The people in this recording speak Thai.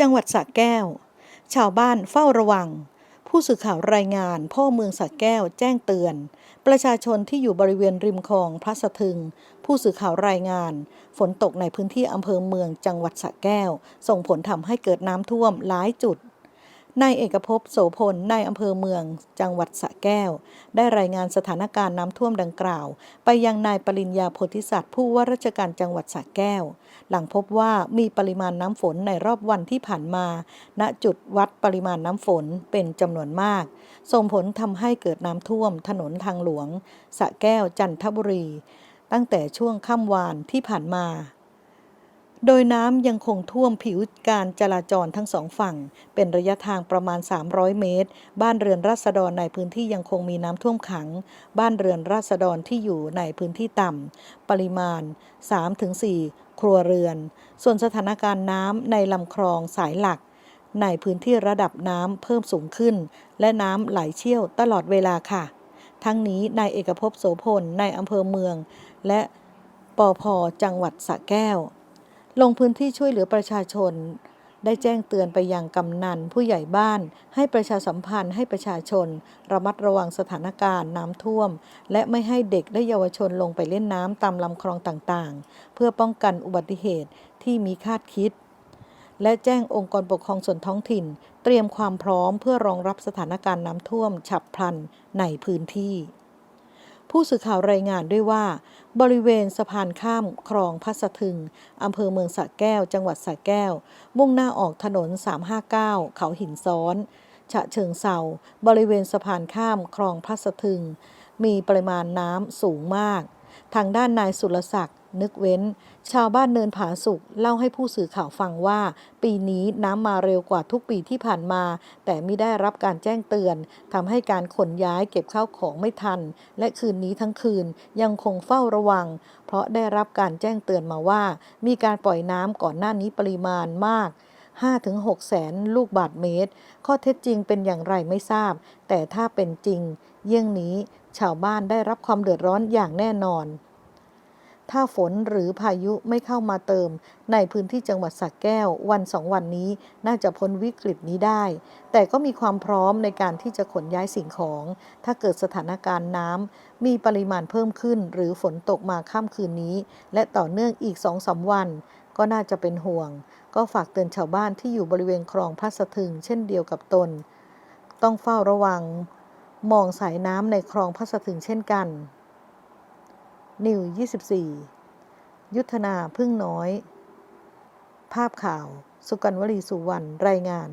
จังหวัดสระแก้ว ชาวบ้านเฝ้าระวัง ผู้สื่อข่าวรายงานพ่อเมืองสระแก้วแจ้งเตือน ประชาชนที่อยู่บริเวณริมคลองพระสะทึง ผู้สื่อข่าวรายงาน ฝนตกในพื้นที่อำเภอเมืองจังหวัดสระแก้ว ส่งผลทำให้เกิดน้ำท่วมหลายจุด นายเอกภพโสพลนายอำเภอเมือง จังหวัดสระแก้ว ได้รายงานสถานการณ์น้ำท่วมดังกล่าว ไปยังนายปริญญาโพธิสัตว์ผู้ว่าราชการจังหวัดสระแก้ว หลังพบว่ามีปริมาณน้ำฝนในรอบวันที่ผ่านมา ณจุดวัดปริมาณน้ำฝนเป็นจำนวนมาก ส่งผลทำให้เกิดน้ำท่วมถนนทางหลวงสระแก้วจันทบุรี ตั้งแต่ช่วงค่ำวานที่ผ่านมา โดยน้ำยังคงท่วมผิวการจราจรทั้งสองฝั่ง เป็นระยะทางประมาณ 300 เมตร บ้านเรือนราษฎรในพื้นที่ยังคงมีน้ำท่วมขัง บ้านเรือนราษฎรที่อยู่ในพื้นที่ต่ำ ปริมาณ 3-4 ครัวเรือน ส่วนสถานการณ์น้ำในลำคลองสายหลัก ในพื้นที่ระดับน้ำเพิ่มสูงขึ้น และน้ำไหลเชี่ยวตลอดเวลาค่ะ ทั้งนี้นายเอกภพโสพลในอำเภอเมือง และปอพจังหวัดสระแก้ว ลงพื้นที่ช่วยเหลือประชาชน ได้แจ้งเตือนไปยังกำนันผู้ใหญ่บ้าน ให้ประชาสัมพันธ์ให้ประชาชน ระมัดระวังสถานการณ์น้ำท่วม และไม่ให้เด็กและเยาวชนลงไปเล่นน้ำตามลำคลองต่างๆ เพื่อป้องกันอุบัติเหตุที่มีคาดคิด และแจ้งองค์กรปกครองส่วนท้องถิ่น เตรียมความพร้อมเพื่อรองรับสถานการณ์น้ำท่วม ฉับพลันในพื้นที่ ผู้สื่อข่าวรายงานด้วยว่า บริเวณสะพานข้ามคลองพัสะทึงอำเภอเมืองสระแก้ว จังหวัดสระแก้ว มุ่งหน้าออกถนน 359 เขาหินซ้อน ฉะเชิงเซาบริเวณสะพานข้ามคลองพัสะทึง มีปริมาณน้ำสูงมาก ทางด้านนายสุรศักดิ์ นึกเว้น ชาวบ้านเนินผาสุกเล่าให้ผู้สื่อข่าวฟังว่า ปีนี้น้ำมาเร็วกว่าทุกปีที่ผ่านมา แต่ไม่ได้รับการแจ้งเตือนทำให้การขนย้ายเก็บข้าวของไม่ทัน และคืนนี้ทั้งคืนยังคงเฝ้าระวัง เพราะได้รับการแจ้งเตือนมาว่า มีการปล่อยน้ำก่อนหน้านี้ปริมาณมาก5-6แสนลูกบาทเมตร ข้อเท็จจริงเป็นอย่างไรไม่ทราบ แต่ถ้าเป็นจริง เยี่ยงนี้ชาวบ้านได้รับความเดือดร้อนอย่างแน่นอน ถ้าฝนหรือพายุไม่เข้ามาเติม ในพื้นที่จังหวัดสระแก้ว วันสองวันนี้น่าจะพ้นวิกฤตนี้ได้ แต่ก็มีความพร้อมในการที่จะขนย้ายสิ่งของ ถ้าเกิดสถานการณ์น้ำมีปริมาณเพิ่มขึ้น หรือฝนตกมาค่ำคืนนี้ และต่อเนื่องอีกสองสาวัน ก็น่าจะเป็นห่วง ก็ฝากเตือนชาวบ้านที่อยู่บริเวณคลองพัสะทึง เช่นเดียวกับตน ต้องเฝ้าระวัง มองสายน้ำในคลองพัสะทึงเช่นกัน นิว 24 ยุทธนาพึ่งน้อย ภาพข่าว สุกันวลีสุวรรณ รายงาน